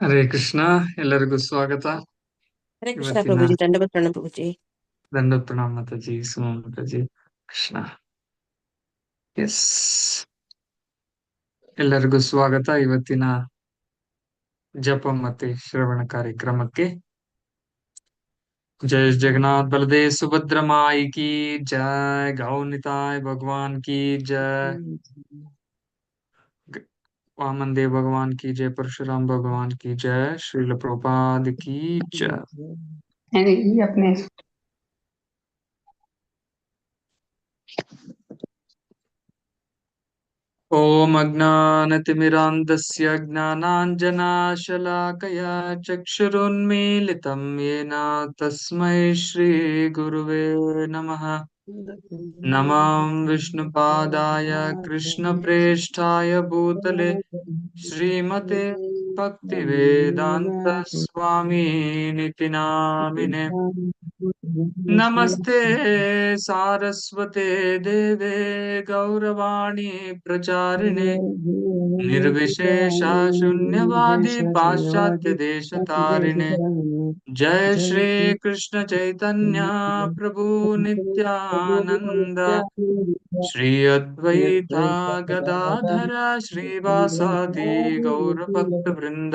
ಹರೇ ಕೃಷ್ಣ ಎಲ್ಲರಿಗೂ ಸ್ವಾಗತ. ಹರೇ ದಂಡ ಪ್ರಣಾಮ ಮಾತಾಜಿ ಸುಮ ಮತಜಿ ಕೃಷ್ಣ. ಎಸ್ ಎಲ್ಲರಿಗೂ ಸ್ವಾಗತ ಇವತ್ತಿನ ಜಪ ಮತ್ತೆ ಶ್ರವಣ ಕಾರ್ಯಕ್ರಮಕ್ಕೆ. जय जगन्नाथ बलदेव सुभद्र माई की जय गौ निताय भगवान की जय। हम्म। वामन देव भगवान की जय परशुराम भगवान की जय श्रील प्रपाद की जय। अपने ॐ अज्ञानतिमिरान्धस्य ज्ञानाञ्जनाशलाकया चक्षुरुन्मीलितं येन तस्मै श्रीगुरुवे नमः। नमः विष्णुपादाय कृष्णप्रेष्ठाय भूतले श्रीमते भक्तिवेदान्तस्वामिनिति नामिने नमस्ते सारस्वते देवे गौरवाणी प्रचारिणे। निर्विशेषा शून्यवादी पाश्चात्य देशतारिणे। जय श्री कृष्ण चैतन्य प्रभु नित्यानंद श्री अद्वैता गदाधर, श्रीवासादि गौरभक्त वृंद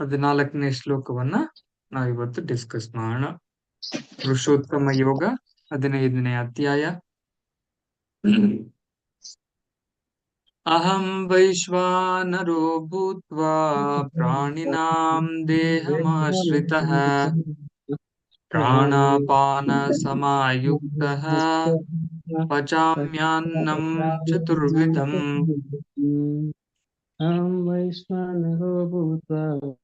ಹದಿನಾಲ್ಕನೇ ಶ್ಲೋಕವನ್ನ ನಾವಿವತ್ತು ಡಿಸ್ಕಸ್ ಮಾಡೋಣ. ಪುರುಷೋತ್ತಮ ಯೋಗ, ಹದಿನೈದನೇ ಅಧ್ಯಾಯ. ಅಹಂ ವೈಶ್ವಾನರೋ ಭೂತ್ವಾ ಪ್ರಾಣಿನಾಂ ದೇಹಮಾಶ್ರಿತ. ಪ್ರಾಣಾಪಾನ ಸಮಾಯುಕ್ತಃ. ಪಚಾಮ್ಯಾನ್ನಂ ಚತುರ್ವಿಧಂ. ಅಹಂ ವೈಶ್ವಾನರೋ ಭೂತ್ವಾ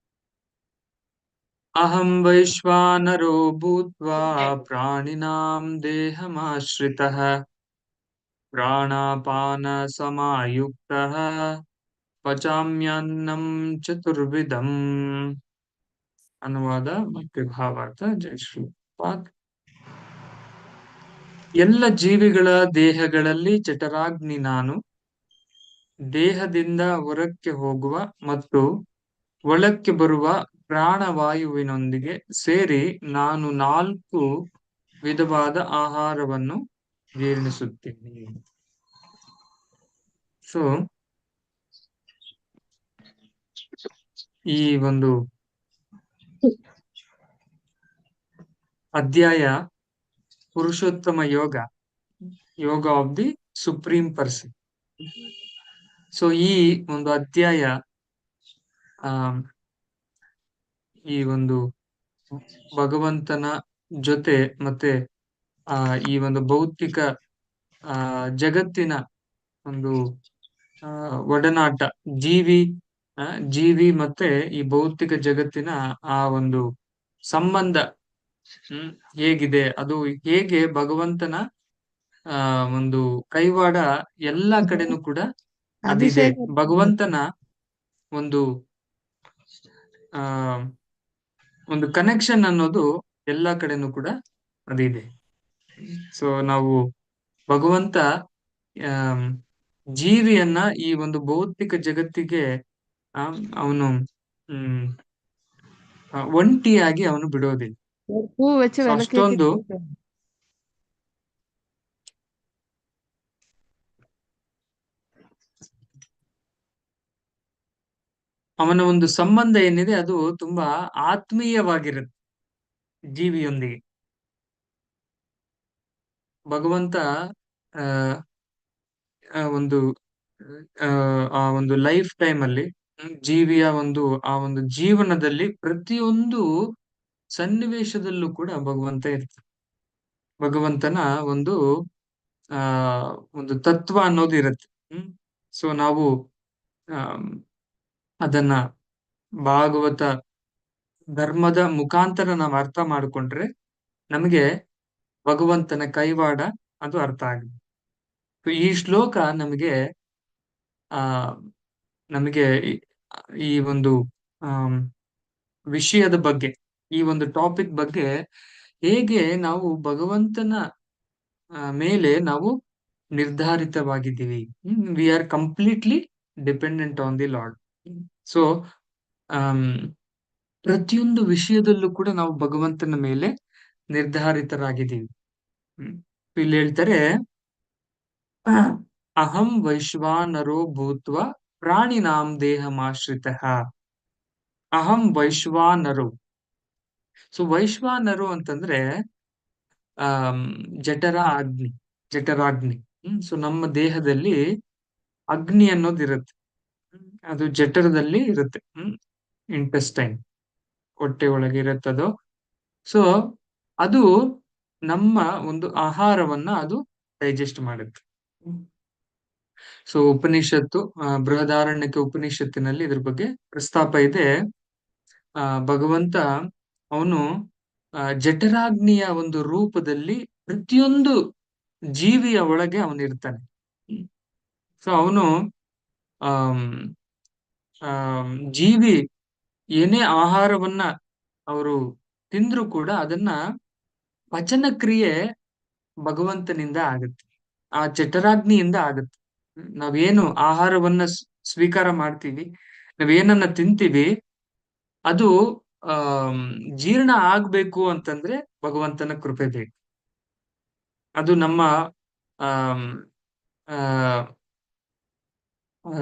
ಪ್ರಾಣಿನಾಂ ದೇಹಮಾಶ್ರಿತಃ ಪ್ರಾಣಾಪಾನ ಸಮಾಯುಕ್ತಃ ಪಚಾಮ್ಯನ್ನಂ ಚತುರ್ವಿಧಂ ಅನುವಾದ ಮತ್ತೆ ಭಾವಾರ್ಥ ಜೈ ಶ್ರೀಪಾದ್ ಎಲ್ಲ ಜೀವಿಗಳ ದೇಹಗಳಲ್ಲಿ ಚಟರಾಗ್ನಿ ನಾನು. ದೇಹದಿಂದ ಹೊರಕ್ಕೆ ಹೋಗುವ ಮತ್ತು ಒಳಕ್ಕೆ ಬರುವ ಪ್ರಾಣವಾಯುವಿನೊಂದಿಗೆ ಸೇರಿ ನಾನು ನಾಲ್ಕು ವಿಧವಾದ ಆಹಾರವನ್ನು ಜೀರ್ಣಿಸುತ್ತೇನೆ. ಸೊ ಈ ಒಂದು ಅಧ್ಯಾಯ Purushottama Yoga yoga of the supreme person so ಈ ಒಂದು ಅಧ್ಯಾಯ, ಆ ಈ ಒಂದು ಭಗವಂತನ ಜೊತೆ ಮತ್ತೆ ಆ ಈ ಒಂದು ಭೌತಿಕ ಆ ಜಗತ್ತಿನ ಒಂದು ಆ ಒಡನಾಟ ಜೀವಿ ಆ, ಜೀವಿ ಮತ್ತೆ ಈ ಭೌತಿಕ ಜಗತ್ತಿನ ಆ ಒಂದು ಸಂಬಂಧ ಹ್ಮ್ ಹೇಗಿದೆ? ಅದು ಹೇಗೆ ಭಗವಂತನ ಆ ಒಂದು ಕೈವಾಡ ಎಲ್ಲಾ ಕಡೆನೂ ಕೂಡ ಅದಿದೆ. ಭಗವಂತನ ಒಂದು ಆ ಒಂದು ಕನೆಕ್ಷನ್ ಅನ್ನೋದು ಎಲ್ಲ ಕಡೆನೂ ಕೂಡ ಅದಿದೆ. ಸೊ ನಾವು ಭಗವಂತ ಜೀವಿಯನ್ನ ಈ ಒಂದು ಭೌತಿಕ ಜಗತ್ತಿಗೆ ಅವನು ಹ್ಮ್ ಒಂಟಿಯಾಗಿ ಅವನು ಬಿಡೋದಿಲ್ಲ. ಅಷ್ಟೊಂದು ಅವನ ಒಂದು ಸಂಬಂಧ ಏನಿದೆ ಅದು ತುಂಬಾ ಆತ್ಮೀಯವಾಗಿರುತ್ತೆ ಜೀವಿಯೊಂದಿಗೆ. ಭಗವಂತ, ಆ ಒಂದು ಆ ಒಂದು ಲೈಫ್ ಟೈಮ್ ಅಲ್ಲಿ ಜೀವಿಯ ಒಂದು, ಆ ಒಂದು ಜೀವನದಲ್ಲಿ ಪ್ರತಿಯೊಂದು ಸನ್ನಿವೇಶದಲ್ಲೂ ಕೂಡ ಭಗವಂತ ಇರ್ತಾನೆ. ಭಗವಂತನ ಒಂದು, ಆ, ಒಂದು ತತ್ವ ಅನ್ನೋದು ಇರುತ್ತೆ. ಹ್ಮ್. ಸೊ ನಾವು ಅದನ್ನ ಭಾಗವತ ಧರ್ಮದ ಮುಖಾಂತರ ನಾವು ಅರ್ಥ ಮಾಡಿಕೊಂಡ್ರೆ ನಮಗೆ ಭಗವಂತನ ಕೈವಾಡ ಅದು ಅರ್ಥ ಆಗುತ್ತೆ ಈ ಶ್ಲೋಕ ನಮಗೆ, ಆ, ನಮಗೆ ಈ- ಈ ಒಂದು ಆ ವಿಷಯದ ಬಗ್ಗೆ, ಈ ಒಂದು ಟಾಪಿಕ್ ಬಗ್ಗೆ ಹೇಗೆ ನಾವು ಭಗವಂತನ ಮೇಲೆ ನಾವು ನಿರ್ಧಾರಿತವಾಗಿದ್ದೀವಿ. We are completely dependent on the lord so ಪ್ರತಿಯೊಂದು ವಿಷಯದಲ್ಲೂ ಕೂಡ ನಾವು ಭಗವಂತನ ಮೇಲೆ ನಿರ್ಧಾರಿತರಾಗಿದ್ದೀವಿ. ಇಲ್ಲಿ ಹೇಳ್ತಾರೆ, ಅಹಂ ವೈಶ್ವಾನರೋ ಭೂತ್ವ ಪ್ರಾಣಿನಾಂ ದೇಹಮಾಶ್ರಿತ. ಅಹಂ ವೈಶ್ವಾನರು ಸೊ ವೈಶ್ವಾನರು ಅಂತಂದ್ರೆ ಆ ಜಠರ ಅಗ್ನಿ, ಜಠರಾಗ್ನಿ. ಹ್ಮ್. ಸೊ ನಮ್ಮ ದೇಹದಲ್ಲಿ ಅಗ್ನಿ ಅನ್ನೋದು ಇರುತ್ತೆ. ಹ್ಮ್. ಅದು ಜಠರದಲ್ಲಿ ಇರುತ್ತೆ, ಹ್ಮ್ ಇಂಟೆಸ್ಟೈನ್ ಹೊಟ್ಟೆ ಒಳಗೆ ಇರುತ್ತದೋ. ಸೊ ಅದು ನಮ್ಮ ಒಂದು ಆಹಾರವನ್ನ ಅದು ಡೈಜೆಸ್ಟ್ ಮಾಡುತ್ತೆ. ಸೊ ಉಪನಿಷತ್ತು ಬೃಹದಾರಣ್ಯಕ್ಕೆ ಬೃಹದಾರಣ್ಯಕ ಉಪನಿಷತ್ತಿನಲ್ಲಿ ಇದ್ರ ಬಗ್ಗೆ ಪ್ರಸ್ತಾಪ ಇದೆ. ಆ, ಭಗವಂತ ಅವನು ಜಠರಾಗ್ನಿಯ ಒಂದು ರೂಪದಲ್ಲಿ ಪ್ರತಿಯೊಂದು ಜೀವಿಯ ಒಳಗೆ ಅವನಿರ್ತಾನೆ. ಸೊ ಅವನು, ಆಮ್ ಆಮ್, ಜೀವಿ ಏನೇ ಆಹಾರವನ್ನ ಅವರು ತಿಂದ್ರು ಕೂಡ ಅದನ್ನ ಪಚನ ಕ್ರಿಯೆ ಭಗವಂತನಿಂದ ಆಗುತ್ತೆ ಆ ಜಠರಾಗ್ನಿಯಿಂದ ಆಗುತ್ತೆ. ನಾವೇನು ಆಹಾರವನ್ನ ಸ್ವೀಕಾರ ಮಾಡ್ತೀವಿ ನಾವೇನನ್ನ ತಿಂತೀವಿ ಅದು ಆ ಜೀರ್ಣ ಆಗ್ಬೇಕು ಅಂತಂದ್ರೆ ಭಗವಂತನ ಕೃಪೆ ಬೇಕು ಅದು ನಮ್ಮ ಆ, ಆ,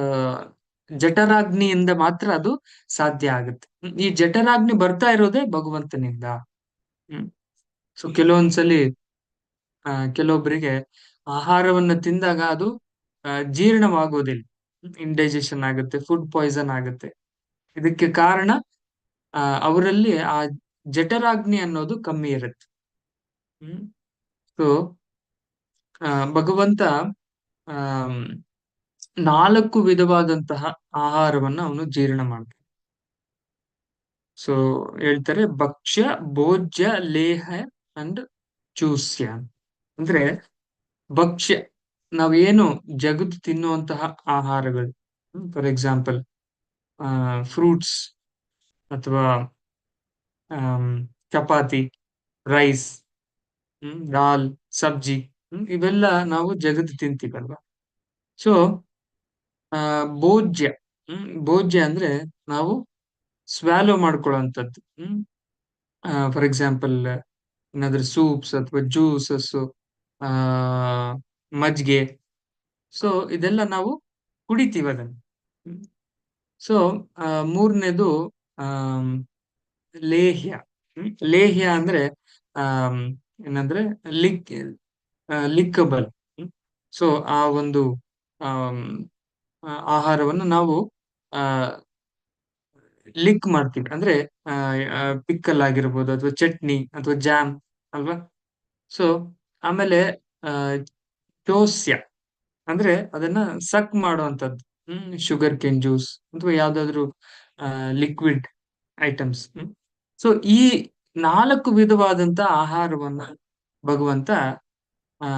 ಜಠರಾಗ್ನಿಯಿಂದ ಮಾತ್ರ ಅದು ಸಾಧ್ಯ ಆಗುತ್ತೆ. ಈ ಜಠರಾಗ್ನಿ ಬರ್ತಾ ಇರೋದೇ ಭಗವಂತನಿಂದ. ಹ್ಮ್. ಸೊ ಕೆಲವೊಂದ್ಸಲಿ ಆ ಕೆಲವೊಬ್ಬರಿಗೆ ಆಹಾರವನ್ನ ತಿಂದಾಗ ಅದು ಆ, ಜೀರ್ಣವಾಗೋದಿಲ್ಲ ಇಂಡೈಜೆಷನ್ ಆಗುತ್ತೆ ಫುಡ್ ಪಾಯ್ಸನ್ ಆಗುತ್ತೆ. ಇದಕ್ಕೆ ಕಾರಣ ಆ ಅವರಲ್ಲಿ ಆ ಜಠರಾಗ್ನಿ ಅನ್ನೋದು ಕಮ್ಮಿ ಇರುತ್ತೆ. ಹ್ಮ್. ಸೊ ಭಗವಂತ ಆಮ್, ನಾಲ್ಕು ವಿಧವಾದಂತಹ ಆಹಾರವನ್ನ ಅವನು ಜೀರ್ಣ ಮಾಡ್ತಾನೆ. ಸೊ ಹೇಳ್ತಾರೆ ಭಕ್ಷ್ಯ, ಭೋಜ್ಯ, ಲೇಹ ಅಂಡ್ ಚೂಸ್ಯ ಅಂದ್ರೆ ಭಕ್ಷ್ಯ, ನಾವೇನು ಜಗದ್ ತಿನ್ನುವಂತಹ ಆಹಾರಗಳು. ಫಾರ್ ಎಕ್ಸಾಂಪಲ್ ಫ್ರೂಟ್ಸ್ ಅಥವಾ ಚಪಾತಿ ರೈಸ್ ದಾಲ್, ಸಬ್ಜಿ ಇವೆಲ್ಲ ನಾವು ಜಗತ್ತು ತಿಂತೀವಲ್ವಾ? ಸೊ ಭೋಜ್ಯ ಹ್ಮ್ ಭೋಜ್ಯ ಅಂದ್ರೆ ನಾವು ಸ್ವಾಲೋ ಮಾಡ್ಕೊಳ್ಳುವಂಥದ್ದು ಹ್ಮ್. ಫಾರ್ ಎಕ್ಸಾಂಪಲ್ ಏನಾದ್ರೂ ಸೂಪ್ಸ್ ಅಥವಾ ಜ್ಯೂಸಸ್ ಆ ಮಜ್ಜಿಗೆ. ಸೊ ಇದೆಲ್ಲ ನಾವು ಕುಡಿತೀವಿ ಅದನ್ನು ಸೊ ಮೂರನೇದು ಆ ಲೇಹ್ಯ? ಲೇಹ್ಯ ಅಂದ್ರೆ ಆ ಏನಂದ್ರೆ ಲಿಕ್ ಲಿಕ್ಕಬಲ್ ಸೊ ಆ ಒಂದು ಆ, ಆಹಾರವನ್ನು ನಾವು ಆ ಲಿಕ್ ಮಾಡ್ತೀವಿ. ಅಂದ್ರೆ ಪಿಕ್ಕಲ್ ಆಗಿರ್ಬೋದು ಅಥವಾ ಚಟ್ನಿ ಅಥವಾ ಜಾಮ್ ಅಲ್ವಾ? ಸೊ ಆಮೇಲೆ ಆ ಚೋಸ್ಯ ಅಂದ್ರೆ ಅದನ್ನ ಸಕ್ ಮಾಡುವಂತದ್ದು ಹ್ಮ್ ಶುಗರ್ ಕೇನ್ ಜ್ಯೂಸ್ ಅಥವಾ ಯಾವ್ದಾದ್ರು ಲಿಕ್ವಿಡ್ ಐಟಮ್ಸ್ ಹ್ಮ್. ಸೊ ಈ ನಾಲ್ಕು ವಿಧವಾದಂತ ಆಹಾರವನ್ನ ಭಗವಂತ ಆ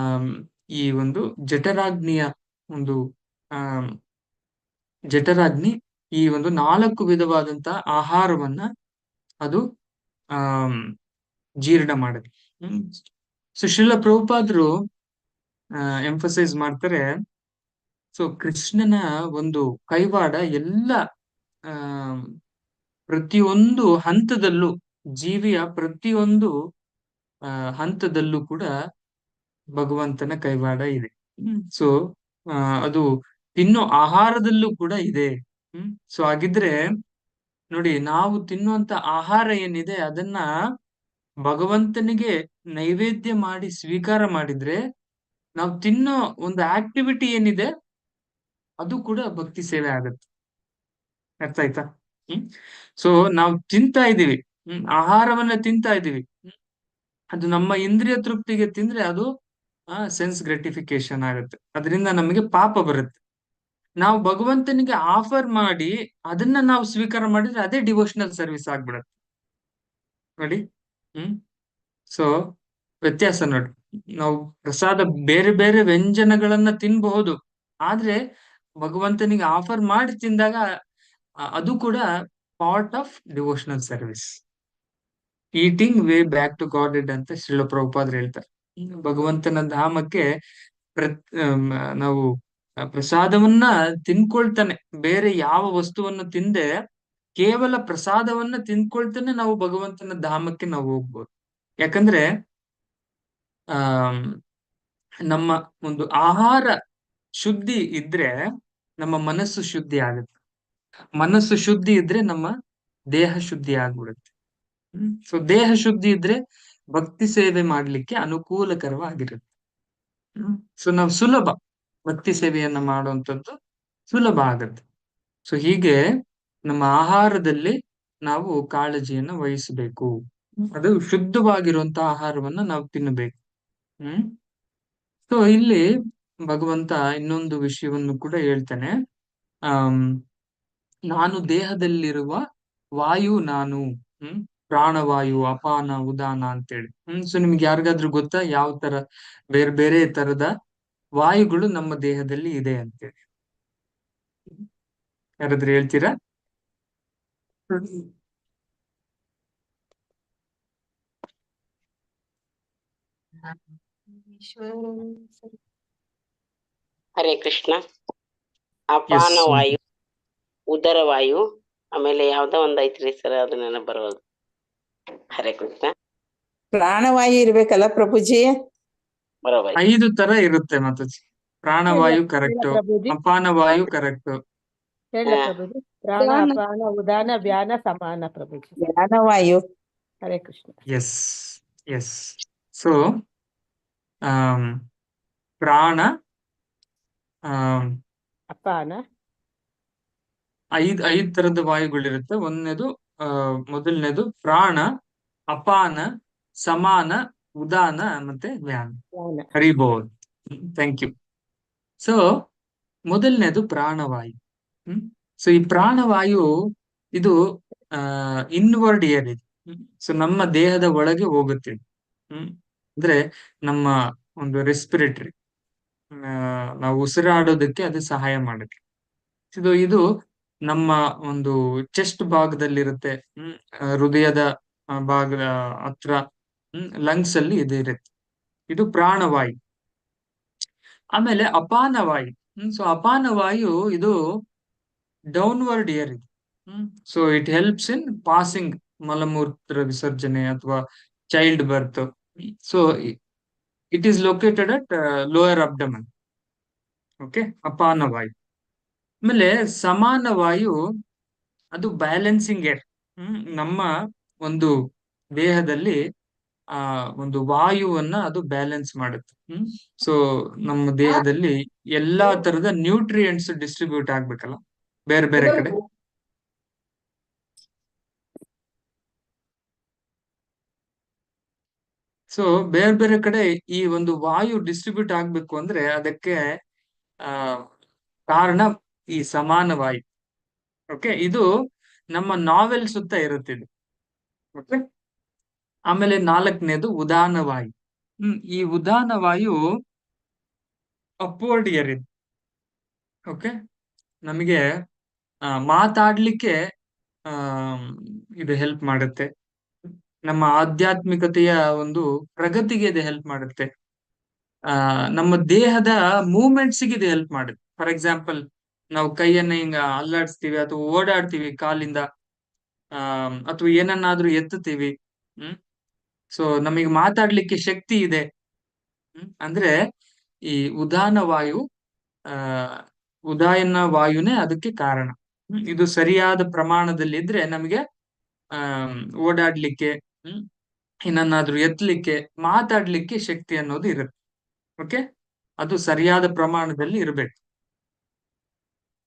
ಈ ಒಂದು ಜಠರಾಗ್ನಿಯ ಒಂದು ಆಮ್, ಜಠರಾಗ್ನಿ ಈ ಒಂದು ನಾಲ್ಕು ವಿಧವಾದಂತಹ ಆಹಾರವನ್ನ ಅದು ಆ ಜೀರ್ಣ ಮಾಡುತ್ತೆ. ಹ್ಮ್. ಸೊ ಶಿಲ ಪ್ರಭುಪಾದ್ರು ಎಂಫಸೈಸ್ ಮಾಡ್ತಾರೆ ಸೊ ಕೃಷ್ಣನ ಒಂದು ಕೈವಾಡ ಎಲ್ಲ ಆ ಪ್ರತಿಯೊಂದು ಹಂತದಲ್ಲೂ, ಜೀವಿಯ ಪ್ರತಿಯೊಂದು, ಆ, ಹಂತದಲ್ಲೂ ಕೂಡ ಭಗವಂತನ ಕೈವಾಡ ಇದೆ. ಸೊ ಅದು ತಿನ್ನೋ ಆಹಾರದಲ್ಲೂ ಕೂಡ ಇದೆ. ಹ್ಮ್ ಸೊ ಹಾಗಿದ್ರೆ ನೋಡಿ, ನಾವು ತಿನ್ನುವಂತ ಆಹಾರ ಏನಿದೆ, ಅದನ್ನ ಭಗವಂತನಿಗೆ ನೈವೇದ್ಯ ಮಾಡಿ ಸ್ವೀಕಾರ ಮಾಡಿದ್ರೆ, ನಾವು ತಿನ್ನೋ ಒಂದು ಆಕ್ಟಿವಿಟಿ ಏನಿದೆ, ಅದು ಕೂಡ ಭಕ್ತಿ ಸೇವೆ ಆಗತ್ತೆ. ಅರ್ಥ ಆಯ್ತಾ? ಹ್ಮ್ ಸೊ ನಾವು ತಿಂತಾ ಇದೀವಿ ಹ್ಮ್, ಆಹಾರವನ್ನ ತಿಂತಾ ಇದೀವಿ ಅದು ನಮ್ಮ ಇಂದ್ರಿಯ ತೃಪ್ತಿಗೆ ತಿಂದ್ರೆ ಅದು ಸೆನ್ಸ್ ಗ್ರೆಟಿಫಿಕೇಶನ್ ಆಗುತ್ತೆ. ಅದರಿಂದ ನಮಗೆ ಪಾಪ ಬರುತ್ತೆ. ನಾವು ಭಗವಂತನಿಗೆ ಆಫರ್ ಮಾಡಿ ಅದನ್ನ ನಾವು ಸ್ವೀಕಾರ ಮಾಡಿದ್ರೆ ಅದೇ ಡಿವೋಷನಲ್ ಸರ್ವಿಸ್ ಆಗ್ಬಿಡತ್ತೆ. ನೋಡಿ, ಹ್ಮ್. ಸೊ ವ್ಯತ್ಯಾಸ ನೋಡಿ. ನಾವು ಪ್ರಸಾದ ಬೇರೆ ಬೇರೆ ವ್ಯಂಜನಗಳನ್ನ ತಿನ್ಬಹುದು. ಆದ್ರೆ ಭಗವಂತನಿಗೆ ಆಫರ್ ಮಾಡಿ ತಿಂದಾಗ ಅದು ಕೂಡ part of devotional service eating way back to God ಅಂತ ಶ್ರೀಲ ಪ್ರಭುಪಾದ್ರು ಹೇಳ್ತಾರೆ. ಭಗವಂತನ ಧಾಮಕ್ಕೆ ಪ್ರತ್ ನಾವು ಪ್ರಸಾದವನ್ನ ತಿನ್ಕೊಳ್ತಾನೆ. ಬೇರೆ ಯಾವ ವಸ್ತುವನ್ನು ತಿಂದೆ ಕೇವಲ ಪ್ರಸಾದವನ್ನ ತಿನ್ಕೊಳ್ತಾನೆ ನಾವು ಭಗವಂತನ ಧಾಮಕ್ಕೆ ನಾವು ಹೋಗ್ಬೋದು. ಯಾಕಂದ್ರೆ ಆ ನಮ್ಮ ಒಂದು ಆಹಾರ ಶುದ್ಧಿ ಇದ್ರೆ ನಮ್ಮ ಮನಸ್ಸು ಶುದ್ಧಿ ಆಗುತ್ತೆ. ಮನಸ್ಸು ಶುದ್ಧಿ ಇದ್ರೆ ನಮ್ಮ ದೇಹ ಶುದ್ಧಿ ಆಗ್ಬಿಡುತ್ತೆ. ಸೊ ದೇಹ ಶುದ್ಧಿ ಇದ್ರೆ ಭಕ್ತಿ ಸೇವೆ ಮಾಡ್ಲಿಕ್ಕೆ ಅನುಕೂಲಕರವಾಗಿರುತ್ತೆ. ಸೊ ನಾವು ಸುಲಭ. ಭಕ್ತಿ ಸೇವೆಯನ್ನ ಮಾಡುವಂತದ್ದು ಸುಲಭ ಆಗತ್ತೆ. ಸೊ ಹೀಗೆ ನಮ್ಮ ಆಹಾರದಲ್ಲಿ ನಾವು ಕಾಳಜಿಯನ್ನು ವಹಿಸಬೇಕು. ಅದು ಶುದ್ಧವಾಗಿರುವಂತಹ ಆಹಾರವನ್ನ ನಾವು ತಿನ್ನಬೇಕು. ಹ್ಮ್. ಸೊ ಇಲ್ಲಿ ಭಗವಂತ ಇನ್ನೊಂದು ವಿಷಯವನ್ನು ಕೂಡ ಹೇಳ್ತಾನೆ. ಆ ನಾನು ದೇಹದಲ್ಲಿರುವ ವಾಯು ನಾನು ಹ್ಮ್ ಪ್ರಾಣವಾಯು ಅಪಾನ ಉದಾನ ಅಂತೇಳಿ. ಹ್ಮ್ ಸೊ ನಿಮ್ಗೆ ಯಾರಿಗಾದ್ರೂ ಗೊತ್ತಾ? ಯಾವ ತರ ಬೇರೆ ಬೇರೆ ತರದ ವಾಯುಗಳು ನಮ್ಮ ದೇಹದಲ್ಲಿ ಇದೆ ಅಂತೇಳಿ. ಯಾರಾದ್ರೂ ಹೇಳ್ತೀರಾ? ಹರೇ ಕೃಷ್ಣ. ಅಪಾನ. ವಾಯು ಉದರ ವಾಯು ಆಮೇಲೆ ಯಾವ್ದೋ ಒಂದ್ ಐತ್ರಿ ಸರ್ ಅದು ನೆನಪು ಬರೋದು. ಹರೇ ಕೃಷ್ಣ. ಪ್ರಾಣವಾಯು ಇರ್ಬೇಕಲ್ಲ ಪ್ರಭುಜಿ? ಐದು ತರ ಇರುತ್ತೆ ಮಾತಾಜಿ ಪ್ರಾಣವಾಯು ಕರೆಕ್ಟ್ ಅಪಾನವಾಯು ಅಪಾನ ವಾಯು ಕರೆಕ್ಟ್ ಪ್ರಾಣ. ಅಪಾನ ಉದಾನ ವ್ಯಾನ ಸಮಾನ Prabhuji. Pranavayu Hare Krishna. Yes yes so ಪ್ರಾಣ ಆಮ್, ಅಪಾನ. ಐದ್ ಐದ್ ತರದ ವಾಯುಗಳಿರುತ್ತೆ. ಒಂದನೇದು ಮೊದಲನೇದು ಪ್ರಾಣ ಅಪಾನ ಸಮಾನ ಉದಾನ ಮತ್ತೆ ವ್ಯಾನ ಹರಿಬೋಲ್ ಥ್ಯಾಂಕ್ ಯು ಸೊ ಮೊದಲನೇದು ಪ್ರಾಣವಾಯು. ಹ್ಮ್? ಸೊ ಈ ಪ್ರಾಣವಾಯು ಇದು ಆ ಇನ್ವರ್ಡ್ ಏರ್ ಇದೆ ಸೊ ನಮ್ಮ ದೇಹದ ಒಳಗೆ ಹೋಗುತ್ತೆ. ಹ್ಮ್? ಅಂದ್ರೆ ನಮ್ಮ ಒಂದು ರೆಸ್ಪಿರೇಟರಿ ನಾವು ಉಸಿರಾಡೋದಕ್ಕೆ ಅದು ಸಹಾಯ ಮಾಡುತ್ತೆ. ಇದು ಇದು ನಮ್ಮ ಒಂದು ಚೆಸ್ಟ್ ಭಾಗದಲ್ಲಿರುತ್ತೆ. ಹ್ಮ್? ಹೃದಯದ ಭಾಗ ಭಾಗದ ಹತ್ರ ಲಂಗ್ಸ್ ಅಲ್ಲಿ ಇದು ಇರುತ್ತೆ ಇದು ಪ್ರಾಣವಾಯು. ಆಮೇಲೆ ಅಪಾನವಾಯು. ಹ್ಮ್ ಸೊ ಅಪಾನವಾಯು ಇದು ಡೌನ್ವರ್ಡ್ ಏರ್ ಇದು. ಹ್ಮ್ so it helps in passing ಮಲಮೂತ್ರ ವಿಸರ್ಜನೆ ಅಥವಾ child birth so it is located at lower abdomen okay ಅಪಾನವಾಯು. ಆಮೇಲೆ ಸಮಾನ ವಾಯು ಅದು ಬ್ಯಾಲೆನ್ಸಿಂಗ್ ಏರ್ ಹ್ಮ್, ನಮ್ಮ ಒಂದು ದೇಹದಲ್ಲಿ ಆ, ಒಂದು ವಾಯುವನ್ನ ಅದು ಬ್ಯಾಲೆನ್ಸ್ ಮಾಡುತ್ತೆ. ಹ್ಮ್? ಸೊ ನಮ್ಮ ದೇಹದಲ್ಲಿ ಎಲ್ಲಾ ತರದ ನ್ಯೂಟ್ರಿಯೆಂಟ್ಸ್ ಡಿಸ್ಟ್ರಿಬ್ಯೂಟ್ ಆಗ್ಬೇಕಲ್ಲ? ಬೇರೆ ಬೇರೆ ಕಡೆ? ಸೊ ಬೇರೆ ಬೇರೆ ಕಡೆ ಈ ಒಂದು ವಾಯು ಡಿಸ್ಟ್ರಿಬ್ಯೂಟ್ ಆಗ್ಬೇಕು ಅಂದ್ರೆ ಅದಕ್ಕೆ, ಆ, ಕಾರಣ ಈ ಸಮಾನ ವಾಯು. ಓಕೆ ಇದು ನಮ್ಮ ನಾವೆಲ್ ಸುತ್ತ ಇರುತ್ತೆ ಇದು. ಓಕೆ ಆಮೇಲೆ ನಾಲ್ಕನೇದು ಉದಾನ ವಾಯು ಹ್ಮ್, ಈ ಉದಾನ ವಾಯು ಅಪ್ವರ್ಡ್ ಇಯರ್ ಇದು. ಓಕೆ? ನಮಗೆ ಮಾತಾಡ್ಲಿಕ್ಕೆ ಆ ಇದು ಹೆಲ್ಪ್ ಮಾಡುತ್ತೆ. ನಮ್ಮ ಆಧ್ಯಾತ್ಮಿಕತೆಯ ಒಂದು ಪ್ರಗತಿಗೆ ಇದು ಹೆಲ್ಪ್ ಮಾಡುತ್ತೆ. ಆ, ನಮ್ಮ ದೇಹದ ಮೂವ್ಮೆಂಟ್ಸ್ಗೆ ಇದು ಹೆಲ್ಪ್ ಮಾಡುತ್ತೆ. ಫಾರ್ ಎಕ್ಸಾಂಪಲ್ ನಾವು ಕೈಯನ್ನ ಹಿಂಗ ಅಲ್ಲಾಡಿಸ್ತೀವಿ ಅಥವಾ ಓಡಾಡ್ತೀವಿ ಕಾಲಿಂದ ಆ ಅಥವಾ ಏನನ್ನಾದ್ರೂ ಎತ್ತುತ್ತೀವಿ, ಹ್ಮ್? ಸೊ ನಮಗೆ ಮಾತಾಡ್ಲಿಕ್ಕೆ ಶಕ್ತಿ ಇದೆ. ಅಂದ್ರೆ ಈ ಉದಾನ ವಾಯು, ಆ, ಉದಾಯನ ವಾಯುನೇ ಅದಕ್ಕೆ ಕಾರಣ. ಇದು ಸರಿಯಾದ ಪ್ರಮಾಣದಲ್ಲಿ ಇದ್ರೆ ನಮಗೆ ಆ ಓಡಾಡ್ಲಿಕ್ಕೆ, ಹ್ಮ್ ಏನನ್ನಾದ್ರೂ ಎತ್ತಲಿಕ್ಕೆ ಮಾತಾಡ್ಲಿಕ್ಕೆ ಶಕ್ತಿ ಅನ್ನೋದು ಇರುತ್ತೆ. ಓಕೆ? ಅದು ಸರಿಯಾದ ಪ್ರಮಾಣದಲ್ಲಿ ಇರಬೇಕು.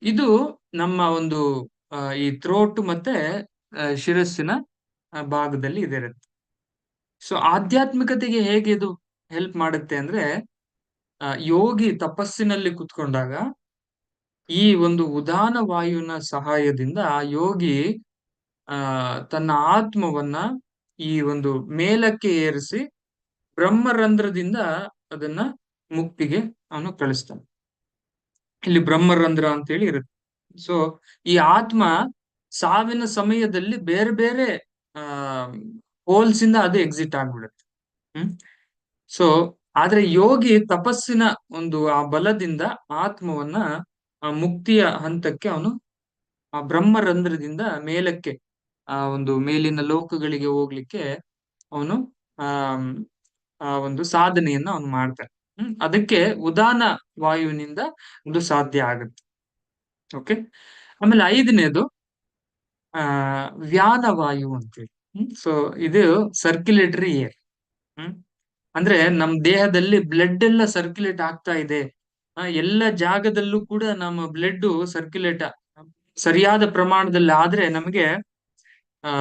ಇದು ನಮ್ಮ ಒಂದು ಈ ಥ್ರೋಟ್ ಮತ್ತೆ ಶಿರಸ್ಸಿನ ಭಾಗದಲ್ಲಿ ಇದಿರುತ್ತೆ. ಸೊ ಆಧ್ಯಾತ್ಮಿಕತೆಗೆ ಹೇಗೆ ಇದು ಹೆಲ್ಪ್ ಮಾಡುತ್ತೆ ಅಂದ್ರೆ ಯೋಗಿ ತಪಸ್ಸಿನಲ್ಲಿ ಕುತ್ಕೊಂಡಾಗ ಈ ಒಂದು ಉದಾನ ವಾಯುವಿನ ಸಹಾಯದಿಂದ ಯೋಗಿ, ಆ, ತನ್ನ ಆತ್ಮವನ್ನ ಈ ಒಂದು ಮೇಲಕ್ಕೆ ಏರಿಸಿ ಬ್ರಹ್ಮರಂಧ್ರದಿಂದ ಅದನ್ನ ಮುಕ್ತಿಗೆ ಅವನು ಕಳಿಸ್ತಾನೆ. ಇಲ್ಲಿ ಬ್ರಹ್ಮರಂಧ್ರ ಅಂತೇಳಿ ಇರುತ್ತೆ. ಸೊ ಈ ಆತ್ಮ ಸಾವಿನ ಸಮಯದಲ್ಲಿ ಬೇರೆ ಬೇರೆ, ಆ ಹೋಲ್ಸ್ ಇಂದ ಅದು ಎಕ್ಸಿಟ್ ಆಗ್ಬಿಡುತ್ತೆ. ಹ್ಮ್? ಸೊ ಆದ್ರೆ ಯೋಗಿ ತಪಸ್ಸಿನ ಒಂದು ಆ ಬಲದಿಂದ ಆತ್ಮವನ್ನ ಆ ಮುಕ್ತಿಯ ಹಂತಕ್ಕೆ ಅವನು ಆ ಬ್ರಹ್ಮರಂಧ್ರದಿಂದ ಮೇಲಕ್ಕೆ, ಆ ಒಂದು ಮೇಲಿನ ಲೋಕಗಳಿಗೆ ಹೋಗ್ಲಿಕ್ಕೆ ಅವನು ಆ ಒಂದು ಸಾಧನೆಯನ್ನ ಅವನು ಮಾಡ್ತಾನೆ. ಹ್ಮ್? ಅದಕ್ಕೆ ಉದಾನ ವಾಯುವಿನಿಂದ ಒಂದು ಸಾಧ್ಯ ಆಗುತ್ತೆ. ಓಕೆ ಆಮೇಲೆ ಐದನೇದು, ಆ, ವ್ಯಾನ ವಾಯು ಅಂತೇಳಿ. ಸೊ ಇದು ಸರ್ಕ್ಯುಲೇಟರಿ ಏರ್ ಅಂದ್ರೆ ನಮ್ ದೇಹದಲ್ಲಿ ಬ್ಲಡ್ ಎಲ್ಲ ಸರ್ಕ್ಯುಲೇಟ್ ಆಗ್ತಾ ಇದೆ. ಎಲ್ಲ ಜಾಗದಲ್ಲೂ ಕೂಡ ನಮ್ಮ ಬ್ಲಡ್ ಸರ್ಕ್ಯುಲೇಟ್ ಸರಿಯಾದ ಪ್ರಮಾಣದಲ್ಲಿ ಆದ್ರೆ ನಮಗೆ, ಆ,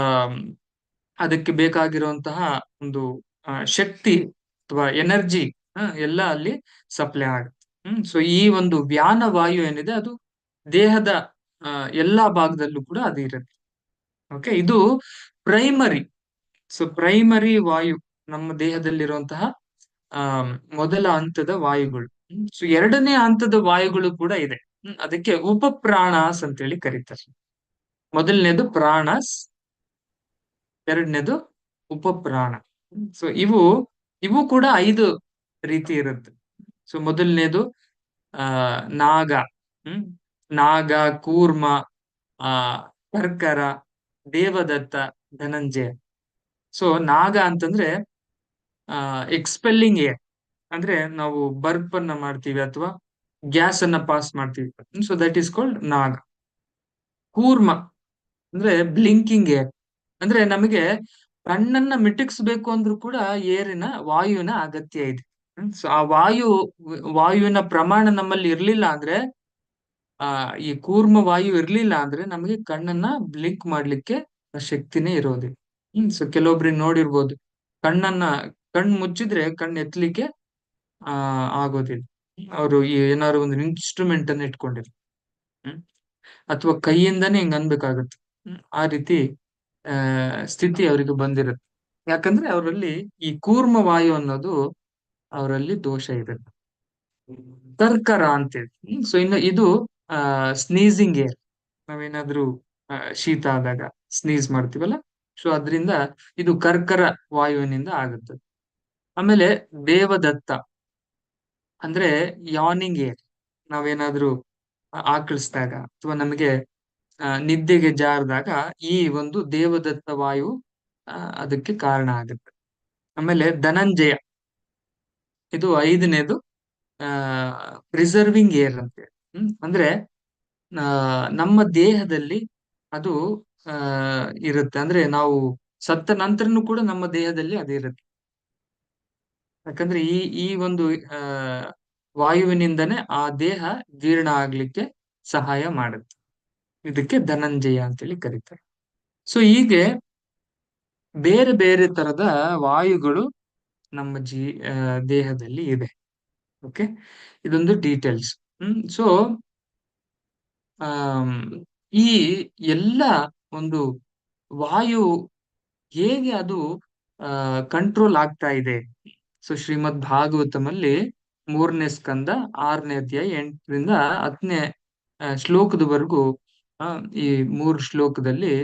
ಅದಕ್ಕೆ ಬೇಕಾಗಿರುವಂತಹ ಒಂದು ಶಕ್ತಿ ಅಥವಾ ಎನರ್ಜಿ ಎಲ್ಲ ಅಲ್ಲಿ ಸಪ್ಲೈ ಆಗುತ್ತೆ. ಹ್ಮ್? ಸೊ ಈ ಒಂದು ವ್ಯಾನ ವಾಯು ಏನಿದೆ, ಅದು ದೇಹದ ಎಲ್ಲಾ ಭಾಗದಲ್ಲೂ ಕೂಡ ಅದು ಇರುತ್ತೆ. ಓಕೆ ಇದು ಪ್ರೈಮರಿ ಸೊ ಪ್ರೈಮರಿ ವಾಯು ನಮ್ಮ ದೇಹದಲ್ಲಿರುವಂತಹ, ಆ, ಮೊದಲ ಹಂತದ ವಾಯುಗಳು. ಸೊ ಎರಡನೇ ಹಂತದ ವಾಯುಗಳು ಕೂಡ ಇದೆ. ಅದಕ್ಕೆ ಉಪಪ್ರಾಣಸ್ ಅಂತ ಹೇಳಿ ಕರೀತಾರೆ. ಮೊದಲನೇದು ಪ್ರಾಣಸ್, ಎರಡನೇದು ಉಪಪ್ರಾಣ. ಸೊ ಇವು ಇವು ಕೂಡ ಐದು ರೀತಿ ಇರುತ್ತೆ. ಸೊ ಮೊದಲನೇದು, ಆ, ನಾಗ. ಹ್ಮ್, ನಾಗ, ಕೂರ್ಮ, ಆ, ಕರ್ಕರ, ದೇವದತ್ತ ಧನಂಜಯ. ಸೊ ನಾಗ ಅಂತಂದ್ರೆ, ಆ ಎಕ್ಸ್ಪೆಲ್ಲಿಂಗ್ ಏರ್ ಅಂದ್ರೆ ನಾವು ಬರ್ಪ್ ಅನ್ನ ಮಾಡ್ತೀವಿ ಅಥವಾ ಗ್ಯಾಸ್ ಅನ್ನ ಪಾಸ್ ಮಾಡ್ತೀವಿ. ಸೊ ದಟ್ ಈಸ್ ಕಾಲ್ಡ್ ನಾಗ. ಕೂರ್ಮ ಅಂದ್ರೆ ಬ್ಲಿಂಕಿಂಗ್ ಏರ್ ಅಂದ್ರೆ ನಮಗೆ ಕಣ್ಣನ್ನ ಮಿಟಿಕ್ಸ್ಬೇಕು ಅಂದ್ರೂ ಕೂಡ ಏರಿನ, ವಾಯುವಿನ ಅಗತ್ಯ ಇದೆ. ಸೊ ಆ ವಾಯು, ವಾಯುವಿನ ಪ್ರಮಾಣ ನಮ್ಮಲ್ಲಿ ಇರ್ಲಿಲ್ಲ ಅಂದ್ರೆ, ಆ, ಈ ಕೂರ್ಮ ವಾಯು ಇರ್ಲಿಲ್ಲ ಅಂದ್ರೆ ನಮಗೆ ಕಣ್ಣನ್ನ ಬ್ಲಿಂಕ್ ಮಾಡ್ಲಿಕ್ಕೆ ಶಕ್ತಿನೇ ಇರೋದಿಲ್ಲ ಹ್ಮ್ ಸೊ ಕೆಲವೊಬ್ರಿಗೆ ನೋಡಿರ್ಬೋದು. ಕಣ್ಣನ್ನ, ಕಣ್ ಮುಚ್ಚಿದ್ರೆ ಕಣ್ಣು ಎತ್ತಲಿಕ್ಕೆ ಆ, ಆಗೋದಿಲ್ಲ. ಅವರು ಏನಾದ್ರು ಒಂದು ಇನ್ಸ್ಟ್ರೂಮೆಂಟ್ ಅನ್ನ ಇಟ್ಕೊಂಡಿರ್ ಹ್ಮ್, ಅಥವಾ ಕೈಯಿಂದಾನೇ ಹಿಂಗ್ ಅನ್ಬೇಕಾಗತ್ತೆ. ಆ ರೀತಿ, ಆ, ಸ್ಥಿತಿ ಅವರಿಗೆ ಬಂದಿರುತ್ತೆ. ಯಾಕಂದ್ರೆ ಅವರಲ್ಲಿ ಈ ಕೂರ್ಮ ವಾಯು ಅನ್ನೋದು ಅವರಲ್ಲಿ ದೋಷ ಇರುತ್ತೆ ಕರ್ಕರ ಅಂತೇಳಿ ಸೊ ಇನ್ನು ಇದು, ಆ ಸ್ನೀಸಿಂಗ್ ಏರ್. ನಾವೇನಾದ್ರೂ ಶೀತ ಆದಾಗ ಸ್ನೀಸ್ ಮಾಡ್ತೀವಲ್ಲ? ಸೊ ಅದರಿಂದ ಇದು ಕರ್ಕರ ವಾಯುವಿನಿಂದ ಆಗುತ್ತೆ. ಆಮೇಲೆ ದೇವದತ್ತ, ಅಂದ್ರೆ ಯಾನಿಂಗ್ ಏರ್ ನಾವೇನಾದ್ರೂ ಆಕಳಿಸಿದಾಗ ಅಥವಾ ನಮಗೆ ನಿದ್ದೆಗೆ ಜಾರಿದಾಗ ಈ ಒಂದು ದೇವದತ್ತ ವಾಯು ಅದಕ್ಕೆ ಕಾರಣ ಆಗುತ್ತೆ. ಆಮೇಲೆ ಧನಂಜಯ, ಇದು ಐದನೇದು ಪ್ರಿಸರ್ವಿಂಗ್ ಏರ್ ಅಂತ. ಹ್ಮ್, ಅಂದ್ರೆ ನಮ್ಮ ದೇಹದಲ್ಲಿ ಅದು ಆ ಇರುತ್ತೆ. ಅಂದ್ರೆ ನಾವು ಸತ್ತ ನಂತರನು ಕೂಡ ನಮ್ಮ ದೇಹದಲ್ಲಿ ಅದು ಇರುತ್ತೆ. ಯಾಕಂದ್ರೆ ಈ ಈ ಒಂದು ಆ ವಾಯುವಿನಿಂದನೇ ಆ ದೇಹ ಜೀರ್ಣ ಆಗ್ಲಿಕ್ಕೆ ಸಹಾಯ ಮಾಡುತ್ತೆ. ಇದಕ್ಕೆ ಧನಂಜಯ ಅಂತೇಳಿ ಕರೀತಾರೆ. ಸೊ ಹೀಗೆ ಬೇರೆ ಬೇರೆ ತರದ ವಾಯುಗಳು ನಮ್ಮ ಜೀ ಆ, ದೇಹದಲ್ಲಿ ಇದೆ ಓಕೆ? ಇದೊಂದು ಡೀಟೇಲ್ಸ್. ಹ್ಮ್ ಸೊ ಆಮ್, ಈ ಎಲ್ಲ ಒಂದು ವಾಯು ಹೇಗೆ ಅದು ಕಂಟ್ರೋಲ್ ಆಗ್ತಾ ಇದೆ? ಸೊ, ಶ್ರೀಮದ್ ಭಾಗವತಮಲ್ಲಿ ಮೂರನೇ ಸ್ಕಂದ, ಆರನೇ ಅಧ್ಯಾಯ, ಎಂಟರಿಂದ ಹತ್ತನೇ ಶ್ಲೋಕದವರೆಗೂ ಈ ಮೂರು ಶ್ಲೋಕದಲ್ಲಿ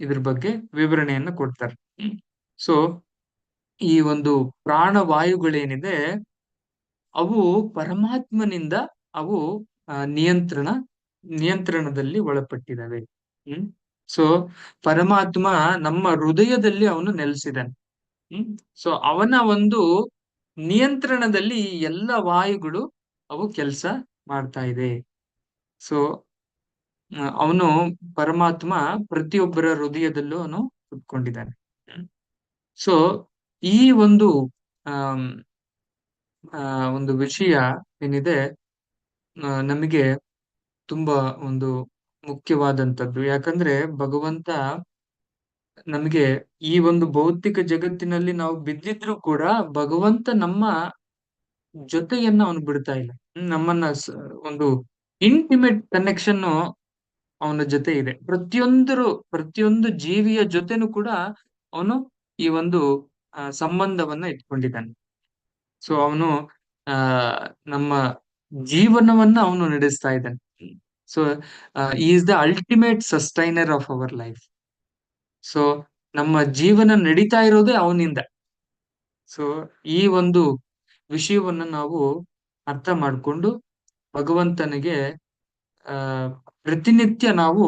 ಇದ್ರ ಬಗ್ಗೆ ವಿವರಣೆಯನ್ನು ಕೊಡ್ತಾರೆ. ಸೊ, ಈ ಒಂದು ಪ್ರಾಣವಾಯುಗಳೇನಿದೆ, ಅವು ಪರಮಾತ್ಮನಿಂದ ಅವು ನಿಯಂತ್ರಣ ನಿಯಂತ್ರಣದಲ್ಲಿ ಒಳಪಟ್ಟಿದ್ದಾವೆ. ಹ್ಮ್? ಸೊ ಪರಮಾತ್ಮ ನಮ್ಮ ಹೃದಯದಲ್ಲಿ ಅವನು ನೆಲೆಸಿದಾನೆ ಹ್ಮ್? ಸೊ ಅವನ ಒಂದು ನಿಯಂತ್ರಣದಲ್ಲಿ ಎಲ್ಲ ವಾಯುಗಳು ಅವು ಕೆಲಸ ಮಾಡ್ತಾ ಇದೆ. ಸೊ ಅವನು ಪರಮಾತ್ಮ ಪ್ರತಿಯೊಬ್ಬರ ಹೃದಯದಲ್ಲೂ ಅವನು ಕುತ್ಕೊಂಡಿದ್ದಾನೆ. ಸೊ ಈ ಒಂದು ಆ, ಒಂದು ವಿಷಯ ಏನಿದೆ ನಮಗೆ ತುಂಬಾ ಒಂದು ಮುಖ್ಯವಾದಂತದ್ದು ಯಾಕಂದ್ರೆ ಭಗವಂತ ನಮಗೆ ಈ ಒಂದು ಭೌತಿಕ ಜಗತ್ತಿನಲ್ಲಿ ನಾವು ಬಿದ್ದಿದ್ರು ಕೂಡ ಭಗವಂತ ನಮ್ಮ ಜೊತೆಯನ್ನ ಅವನು ಬಿಡ್ತಾ ಇಲ್ಲ. ನಮ್ಮನ್ನ ಒಂದು ಇಂಟಿಮೇಟ್ ಕನೆಕ್ಷನ್ ಅವನ ಜೊತೆ ಇದೆ. ಪ್ರತಿಯೊಂದರು, ಪ್ರತಿಯೊಂದು ಜೀವಿಯ ಜೊತೆನೂ ಕೂಡ ಅವನು ಈ ಒಂದು ಸಂಬಂಧವನ್ನ ಇಟ್ಕೊಂಡಿದ್ದಾನೆ. ಸೊ, ಅವನು, ಆ, ನಮ್ಮ ಜೀವನವನ್ನ ಅವನು ನಡೆಸ್ತಾ ಇದ್ದಾನೆ. So is the ultimate sustainer of our life so ನಮ್ಮ ಜೀವನ ನಡೀತಾ ಇರೋದೇ ಅವನಿಂದ. ಸೊ ಈ ಒಂದು ವಿಷಯವನ್ನ ನಾವು ಅರ್ಥ ಮಾಡಿಕೊಂಡು ಭಗವಂತನಿಗೆ ಪ್ರತಿನಿತ್ಯ ನಾವು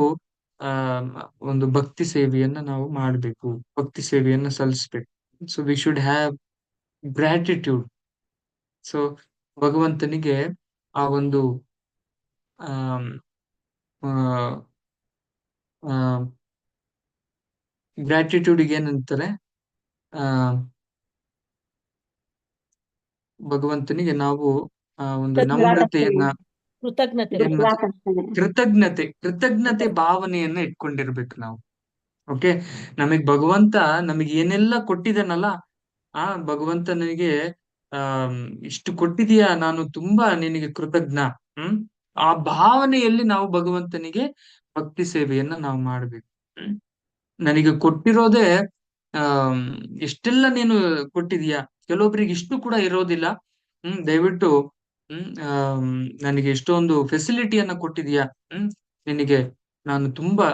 ಒಂದು ಭಕ್ತಿ ಸೇವೆಯನ್ನ ನಾವು ಮಾಡಬೇಕು. ಭಕ್ತಿ ಸೇವೆಯನ್ನ ಸಲ್ಲಿಸ್ಬೇಕು. So we should have gratitude so ಭಗವಂತನಿಗೆ ಆ ಒಂದು ಗ್ರಾಟಿಟ್ಯೂಡ್ ಏನಂತಾರೆ ಆ ಭಗವಂತನಿಗೆ ನಾವು ಆ ಒಂದು ನಮ್ರತೆಯನ್ನ ಕೃತಜ್ಞತೆ. ಕೃತಜ್ಞತೆ. ಕೃತಜ್ಞತೆ ಕೃತಜ್ಞತೆ ಭಾವನೆಯನ್ನ ಇಟ್ಕೊಂಡಿರ್ಬೇಕು ನಾವು. ಓಕೆ ನಮಗ್ ಭಗವಂತ ನಮಗ್ ಏನೆಲ್ಲ ಕೊಟ್ಟಿದ್ದಾನಲ್ಲ ಆ ಭಗವಂತ ನನಗೆ ಆ ಇಷ್ಟು ಕೊಟ್ಟಿದೀಯಾ ನಾನು ತುಂಬಾ ನಿನಗೆ ಕೃತಜ್ಞ. ಹ್ಮ್? ಆ ಭಾವನೆಯಲ್ಲಿ ನಾವು ಭಗವಂತನಿಗೆ ಭಕ್ತಿ ಸೇವೆಯನ್ನ ನಾವು ಮಾಡ್ಬೇಕು. ನನಗೆ ಕೊಟ್ಟಿರೋದೇ ಆ ಎಷ್ಟೆಲ್ಲ ನೀನು ಕೊಟ್ಟಿದೀಯಾ ಕೆಲವೊಬ್ರಿಗೆ ಇಷ್ಟು ಕೂಡ ಇರೋದಿಲ್ಲ. ಹ್ಮ್ ದಯವಿಟ್ಟು ಹ್ಮ್ ನನಗೆ ಎಷ್ಟೊಂದು ಫೆಸಿಲಿಟಿಯನ್ನ ಕೊಟ್ಟಿದೀಯಾ ಹ್ಮ್ ನಿನಗೆ ನಾನು ತುಂಬಾ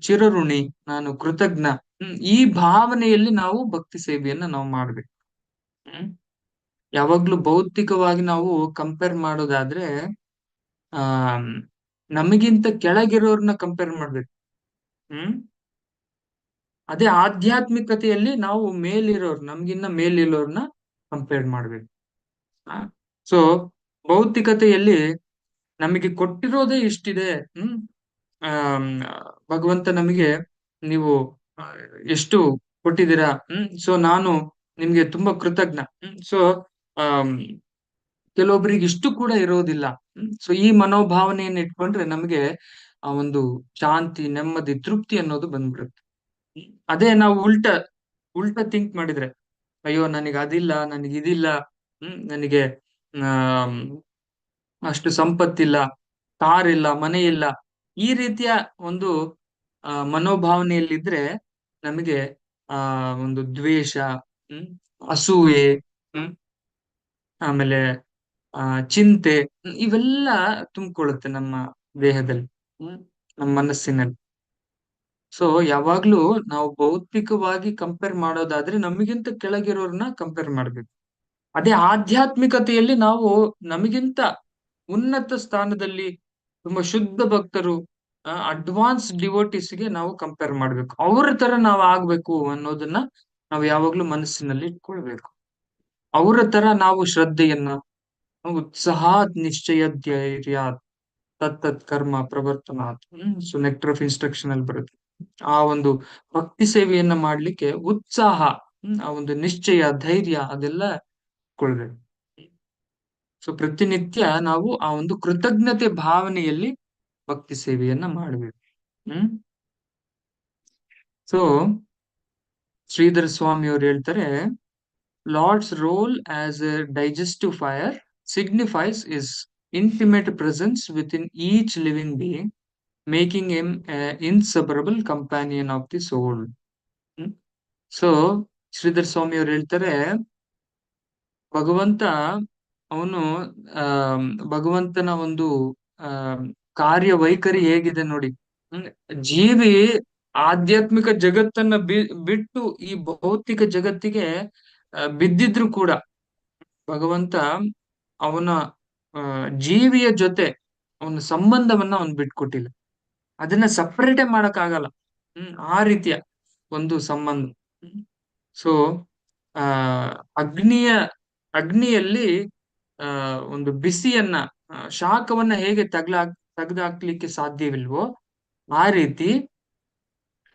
ಚಿರಋಣಿ ನಾನು ಕೃತಜ್ಞ. ಹ್ಮ್ ಈ ಭಾವನೆಯಲ್ಲಿ ನಾವು ಭಕ್ತಿ ಸೇವೆಯನ್ನ ನಾವು ಮಾಡ್ಬೇಕು. ಹ್ಮ್. ಯಾವಾಗ್ಲೂ ಭೌತಿಕವಾಗಿ ನಾವು ಕಂಪೇರ್ ಮಾಡೋದಾದ್ರೆ ಆ ನಮಗಿಂತ ಕೆಳಗಿರೋರ್ನ ಕಂಪೇರ್ ಮಾಡ್ಬೇಕು. ಹ್ಮ್? ಅದೇ ಆಧ್ಯಾತ್ಮಿಕತೆಯಲ್ಲಿ ನಾವು ಮೇಲಿರೋರ್, ನಮ್ಗಿನ್ನ ಮೇಲಿರೋರ್ನ ಕಂಪೇರ್ ಮಾಡ್ಬೇಕು. ಸೊ ಭೌತಿಕತೆಯಲ್ಲಿ ನಮಗೆ ಕೊಟ್ಟಿರೋದೇ ಇಷ್ಟಿದೆ. ಹ್ಮ್? ಭಗವಂತ ನಮಗೆ ನೀವು ಎಷ್ಟು ಕೊಟ್ಟಿದ್ದೀರಾ? ಹ್ಮ್? ಸೊ ನಾನು ನಿಮ್ಗೆ ತುಂಬಾ ಕೃತಜ್ಞ. ಹ್ಮ್? ಸೊ ಆ ಕೆಲವೊಬ್ರಿಗೆ ಇಷ್ಟು ಕೂಡ ಇರೋದಿಲ್ಲ. ಸೊ ಈ ಮನೋಭಾವನೆಯನ್ನು ಇಟ್ಕೊಂಡ್ರೆ ನಮಗೆ ಆ ಒಂದು ಶಾಂತಿ, ನೆಮ್ಮದಿ, ತೃಪ್ತಿ ಅನ್ನೋದು ಬಂದ್ಬಿಡುತ್ತೆ. ಅದೇ ನಾವು ಉಲ್ಟ ಉಲ್ಟ ಥಿಂಕ್ ಮಾಡಿದ್ರೆ, ಅಯ್ಯೋ, ನನಗೆ ಅದಿಲ್ಲ, ನನಗೆ ಇದಿಲ್ಲ, ಹ್ಮ್, ನನಗೆ, ಆ, ಅಷ್ಟು ಸಂಪತ್ತಿಲ್ಲ ಇಲ್ಲ ಮನೆ ಇಲ್ಲ ಈ ರೀತಿಯ ಒಂದು, ಆ, ಮನೋಭಾವನೆಯಲ್ಲಿದ್ರೆ ನಮಗೆ, ಆ, ಒಂದು ದ್ವೇಷ, ಹ್ಮ್, ಅಸೂಯೆ, ಹ್ಮ್, ಆಮೇಲೆ ಆ, ಚಿಂತೆ, ಇವೆಲ್ಲ ತುಂಬಿಕೊಳ್ಳುತ್ತೆ ನಮ್ಮ ದೇಹದಲ್ಲಿ ನಮ್ಮ ಮನಸ್ಸಿನಲ್ಲಿ. ಸೊ ಯಾವಾಗ್ಲೂ ನಾವು ಭೌತಿಕವಾಗಿ ಕಂಪೇರ್ ಮಾಡೋದಾದ್ರೆ ನಮಗಿಂತ ಕೆಳಗಿರೋರ್ನ ಕಂಪೇರ್ ಮಾಡ್ಬೇಕು. ಅದೇ ಆಧ್ಯಾತ್ಮಿಕತೆಯಲ್ಲಿ ನಾವು ನಮಗಿಂತ ಉನ್ನತ ಸ್ಥಾನದಲ್ಲಿ ತುಂಬಾ ಶುದ್ಧ ಭಕ್ತರು ಅಡ್ವಾನ್ಸ್ ಡಿವೋಟಿಸ್ಗೆ ನಾವು ಕಂಪೇರ್ ಮಾಡ್ಬೇಕು. ಅವ್ರ ತರ ನಾವು ಆಗ್ಬೇಕು ಅನ್ನೋದನ್ನ ನಾವು ಯಾವಾಗ್ಲೂ ಮನಸ್ಸಿನಲ್ಲಿ ಇಟ್ಕೊಳ್ಬೇಕು. ಅವರ ತರ ನಾವು ಶ್ರದ್ಧೆಯನ್ನ ಉತ್ಸಾಹ ನಿಶ್ಚಯ ಧೈರ್ಯ ತತ್ತತ್ ಕರ್ಮ ಪ್ರವರ್ತನಾತ್. ಸೊ ನೆಕ್ಟರ್ ಆಫ್ ಇನ್ಸ್ಟ್ರಕ್ಷನ್ ಅಲ್ಲಿ ಬರುತ್ತೆ. ಆ ಒಂದು ಭಕ್ತಿ ಸೇವೆಯನ್ನ ಮಾಡ್ಲಿಕ್ಕೆ ಉತ್ಸಾಹ ಆ ಒಂದು ನಿಶ್ಚಯ, ಧೈರ್ಯ ಅದೆಲ್ಲ ಕೊಳ್ಬೇಕು ಸೊ ಪ್ರತಿನಿತ್ಯ ನಾವು ಆ ಒಂದು ಕೃತಜ್ಞತೆ ಭಾವನೆಯಲ್ಲಿ ಭಕ್ತಿ ಸೇವೆಯನ್ನ ಮಾಡಬೇಕು. ಹ್ಮ್. ಸೊ ಶ್ರೀಧರ ಸ್ವಾಮಿ ಅವರು ಹೇಳ್ತಾರೆ Lord's role as a digestive fire with in each living being making him inseparable companion of the soul so Shridhar Swami ಅವ್ರು ಹೇಳ್ತಾರೆ, ಭಗವಂತ ಅವನು ಆ ಭಗವಂತನ ಒಂದು ಆ ಕಾರ್ಯ ವೈಖರಿ ಹೇಗಿದೆ ನೋಡಿ. ಹ್ಮ್. ಜೀವಿ ಆಧ್ಯಾತ್ಮಿಕ ಜಗತ್ತನ್ನ ಬಿ, ಬಿಟ್ಟು ಈ ಭೌತಿಕ ಜಗತ್ತಿಗೆ ಬಿದ್ದಿದ್ರು ಕೂಡ ಭಗವಂತ ಅವನ ಜೀವಿಯ ಜೊತೆ ಅವನ ಸಂಬಂಧವನ್ನ ಅವನ್ ಬಿಟ್ಕೊಟ್ಟಿಲ್ಲ. ಅದನ್ನ ಸಪ್ರೇಟೇ ಮಾಡಕ್ ಆಗಲ್ಲ ಹ್ಮ್, ಆ ರೀತಿಯ ಒಂದು ಸಂಬಂಧ. ಸೊ ಆ, ಅಗ್ನಿಯ, ಅಗ್ನಿಯಲ್ಲಿ, ಆ, ಒಂದು ಬಿಸಿಯನ್ನ ಶಾಖವನ್ನ ಹೇಗೆ ತಗ್ಲಾ, ತೆಗ್ದಾಕ್ಲಿಕ್ಕೆ ಸಾಧ್ಯವಿಲ್ವೋ, ಆ ರೀತಿ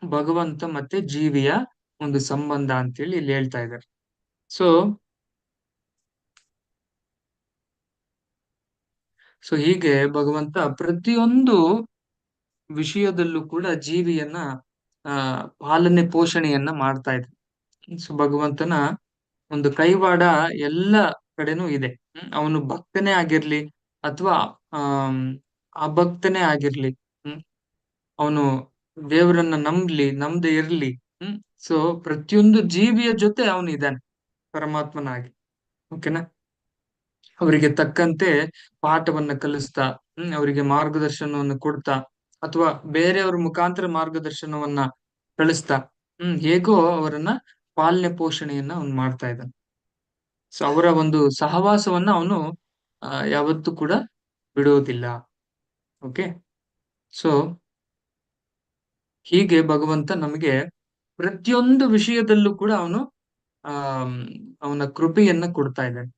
ಭಗವಂತ ಮತ್ತೆ ಜೀವಿಯ ಒಂದು ಸಂಬಂಧ ಅಂತೇಳಿ ಇಲ್ಲಿ ಹೇಳ್ತಾ ಇದ್ದಾರೆ. ಸೊ ಸೊ ಹೀಗೆ ಭಗವಂತ ಪ್ರತಿಯೊಂದು ವಿಷಯದಲ್ಲೂ ಕೂಡ ಜೀವಿಯನ್ನ, ಆ, ಪಾಲನೆ ಪೋಷಣೆಯನ್ನ ಮಾಡ್ತಾ ಇದೆ ಸೊ ಭಗವಂತನ ಒಂದು ಕೈವಾಡ ಎಲ್ಲ ಕಡೆನೂ ಇದೆ. ಅವನು ಭಕ್ತನೇ ಆಗಿರ್ಲಿ ಅಥವಾ ಆ ಅಭಕ್ತನೇ ಆಗಿರ್ಲಿ ಅವನು ದೇವರನ್ನ ನಂಬ್ಲಿ, ನಂಬದೆ ಇರ್ಲಿ, ಹ್ಮ್ ಸೊ ಪ್ರತಿಯೊಂದು ಜೀವಿಯ ಜೊತೆ ಅವನು ಇದ್ದಾನೆ ಪರಮಾತ್ಮನಾಗಿ ಓಕೆನಾ ಅವರಿಗೆ ತಕ್ಕಂತೆ ಪಾಠವನ್ನ ಕಲಿಸ್ತಾ, ಹ್ಮ್, ಅವರಿಗೆ ಮಾರ್ಗದರ್ಶನವನ್ನು ಕೊಡ್ತಾ, ಅಥವಾ ಬೇರೆಯವರ ಮುಖಾಂತರ ಮಾರ್ಗದರ್ಶನವನ್ನ ಕಳಿಸ್ತಾ, ಹ್ಮ್, ಹೇಗೋ ಅವರನ್ನ ಪಾಲನೆ ಪೋಷಣೆಯನ್ನ ಅವನು ಮಾಡ್ತಾ ಇದ್ದಾನೆ. ಸೊ ಅವರ ಒಂದು ಸಹವಾಸವನ್ನ ಅವನು ಯಾವತ್ತು ಕೂಡ ಬಿಡೋದಿಲ್ಲ. ಓಕೆ ಸೊ ಹೀಗೆ ಭಗವಂತ ನಮಗೆ ಪ್ರತಿಯೊಂದು ವಿಷಯದಲ್ಲೂ ಕೂಡ ಅವನು ಆ ಅವನ ಕೃಪೆಯನ್ನ ಕೊಡ್ತಾ ಇದ್ದಾನೆ.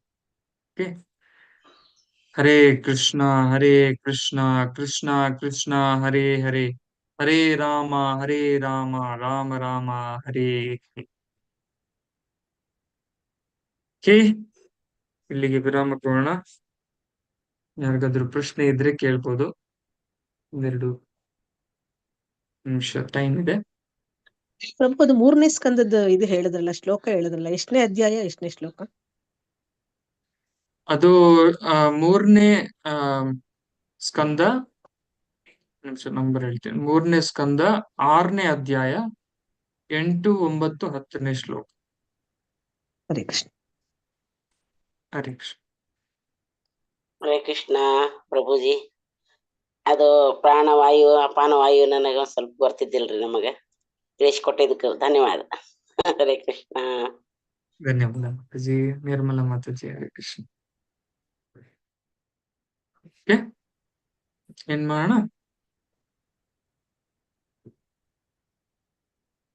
ಓಕೆ. ಹರೇ ಕೃಷ್ಣ ಹರೇ ಕೃಷ್ಣ ಕೃಷ್ಣ ಕೃಷ್ಣ, ಹರೇ ಹರೇ. ಹರೇ ರಾಮ ಹರೇ ರಾಮ ರಾಮ ರಾಮ, ಹರೇ ಓಕೆ. ಇಲ್ಲಿಗೆ ವಿರಾಮ ಕೊಡೋಣ. ಯಾರಿಗಾದ್ರೂ ಪ್ರಶ್ನೆ ಇದ್ರೆ ಕೇಳ್ಬೋದು. ಒಂದೆರಡು ನಿಮಿಷ ಟೈಮ್ ಇದೆ. ಅದು ಮೂರನೇ ಸ್ಕಂದದ ಇದು ಹೇಳಿದ್ರಲ್ಲ, ಶ್ಲೋಕ ಹೇಳಿದ್ರಲ್ಲ, ಎಷ್ಟನೇ ಅಧ್ಯಾಯ, ಎಷ್ಟನೇ ಶ್ಲೋಕ? ಅದು ಆ, ಮೂರನೇ ಆ ಸ್ಕಂದ ನಿಮಿಷ ನಂಬರ್ ಹೇಳ್ತೀನಿ. ಮೂರನೇ ಸ್ಕಂದ ಆರನೇ ಅಧ್ಯಾಯ ಎಂಟು ಒಂಬತ್ತು ಹತ್ತನೇ ಶ್ಲೋಕ. ಹರೇ ಕೃಷ್ಣ. ಹರೇ ಕೃಷ್ಣ. ಹರೇ ಕೃಷ್ಣ ಪ್ರಭುಜಿ. ಅದು ಪ್ರಾಣವಾಯು ಅಪಾನವಾಯು ನನಗೆ ಒಂದ್ ಸ್ವಲ್ಪ ಬರ್ತಿದ್ದಿಲ್ರಿ ನಮಗ. ತಿಳಿಸ್ಕೊಟ್ಟಿದ್ದಕ್ಕೆ ಧನ್ಯವಾದ. ಹರೇ ಕೃಷ್ಣ. ಧನ್ಯವಾದ ಪ್ರಭುಜಿ ನಿರ್ಮಲಾ ಮಾತಾಜಿ ಹರೇ ಕೃಷ್ಣ. ओके एन n मारना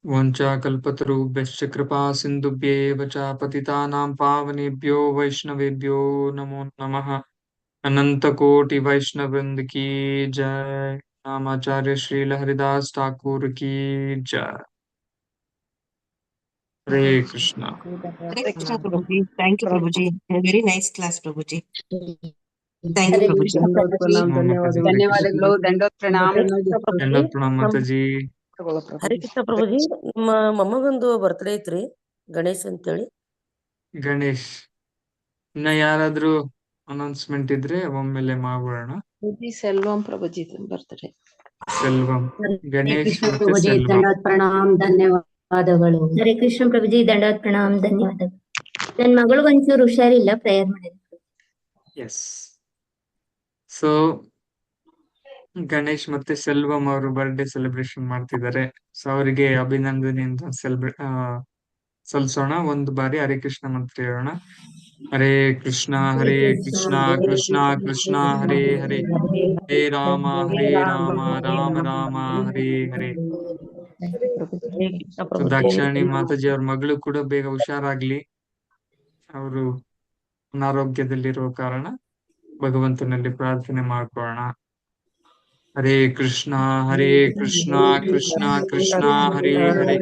वंचाकल्पतरुभ्यश्च कृपा सिन्धुभ्येव च पतितानां पावनेभ्यो वैष्णवेभ्यो नमो नम। अनकोटिवैष्णवृंद की जय। नामाचार्य श्री लहरिदास ठाकुर की जय। Hare Krishna. Thank you Prabhu ji very nice class Prabhu ji Prabhuji. ಧನ್ಯವಾದಗಳು ಧನ್ಯವಾದಗಳು ದಂಡೋತ್ ಪ್ರಣಾಮ ಮಾತಾಜಿ ಹರೇ ಕೃಷ್ಣ ಪ್ರಭುಜಿ ನಮ್ಮ ಮೊಮ್ಮಗಂದು ಬರ್ತ್ಡೇ ಐತ್ರಿ? ಗಣೇಶ್ ಅಂತೇಳಿ. ಗಣೇಶ್ ಇನ್ನ ಯಾರಾದ್ರೂ ಅನೌನ್ಸ್ಮೆಂಟ್ ಇದ್ರೆ ಒಮ್ಮೆಲೆ ಮಾಡ್ಬಿಡೋಣ ಸೆಲ್ವಂ ಪ್ರಭುಜಿ ಬರ್ತಡೇ ಸೆಲ್ವಂ ಗಣೇಶ್ ಮತ್ತೆ ಪ್ರಭುಜಿ ಸೆಲ್ವಂ ಪ್ರಣಾಮ್ ಧನ್ಯವಾದಗಳು ಹರೇ ಕೃಷ್ಣ ಪ್ರಭುಜಿ ದಂಡವತ್ ಪ್ರಣಾಮ್ ಧನ್ಯವಾದಗಳು ನನ್ ಮಗಳು ಒಂಚೂರು ಹುಷಾರಿಲ್ಲ ಪ್ರೇಯರ್ ಮಾಡಿದ್ರು. ಎಸ್ ಸೊ ಗಣೇಶ್ ಮತ್ತೆ ಸೆಲ್ವಂ ಅವರು ಬರ್ಡೇ ಸೆಲೆಬ್ರೇಷನ್ ಮಾಡ್ತಿದ್ದಾರೆ. ಸೊ ಅವರಿಗೆ ಅಭಿನಂದನೆಯಿಂದ ಸೆಲೆಬ್ರೇ ಸಲ್ಸೋಣ. ಒಂದು ಬಾರಿ ಹರೇ ಕೃಷ್ಣ ಮಂತ್ರ ಹೇಳೋಣ ಹರೇ ಕೃಷ್ಣ ಹರೇ ಕೃಷ್ಣ ಕೃಷ್ಣ ಕೃಷ್ಣ, ಹರೇ ಹರೇ. ಹೇ ರಾಮ, ಹರೇ ರಾಮ ರಾಮ ರಾಮ, ಹರೇ ಹರೇ. ದಾಕ್ಷಾಯಣಿ ಮಾತಾಜಿ ಅವ್ರ ಮಗಳು ಕೂಡ ಬೇಗ ಹುಷಾರಾಗ್ಲಿ. ಅವರು ಅನಾರೋಗ್ಯದಲ್ಲಿರುವ ಕಾರಣ. ಭಗವಂತನಲ್ಲಿ ಪ್ರಾರ್ಥನೆ ಮಾಡ್ಕೊಳ್ಳೋಣ. ಹರೇ ಕೃಷ್ಣ ಹರೇ ಕೃಷ್ಣ ಕೃಷ್ಣ ಕೃಷ್ಣ ಹರೇ ಹರೇ.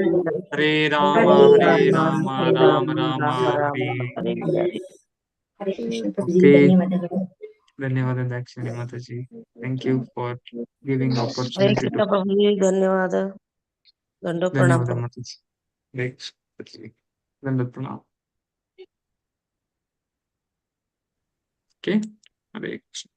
ಹರೇ ರಾಮ ಹರೇ ರಾಮ ರಾಮ ರಾಮ ಹರೇ. ಹರೇ ಹರೇ ಹರೇ ಹರೇ ಕೃಷ್ಣ ಪ್ರಭುಜಿ Okay. ಧನ್ಯವಾದಗಳು ಧನ್ಯವಾದ Dakshini Mataji thank you for giving Hare opportunity Krishna Prabhuji ಧನ್ಯವಾದ. ದಂಡ ಪ್ರಣಾಮ. ಧನ್ಯವಾದ ಮಾತಾಜಿ. ಹರೇ ಕೃಷ್ಣ ಮಾತಾಜಿ. ದಂಡ ಪ್ರಣಾಮ. ಓಕೆ ಹರೇ ಕೃಷ್ಣ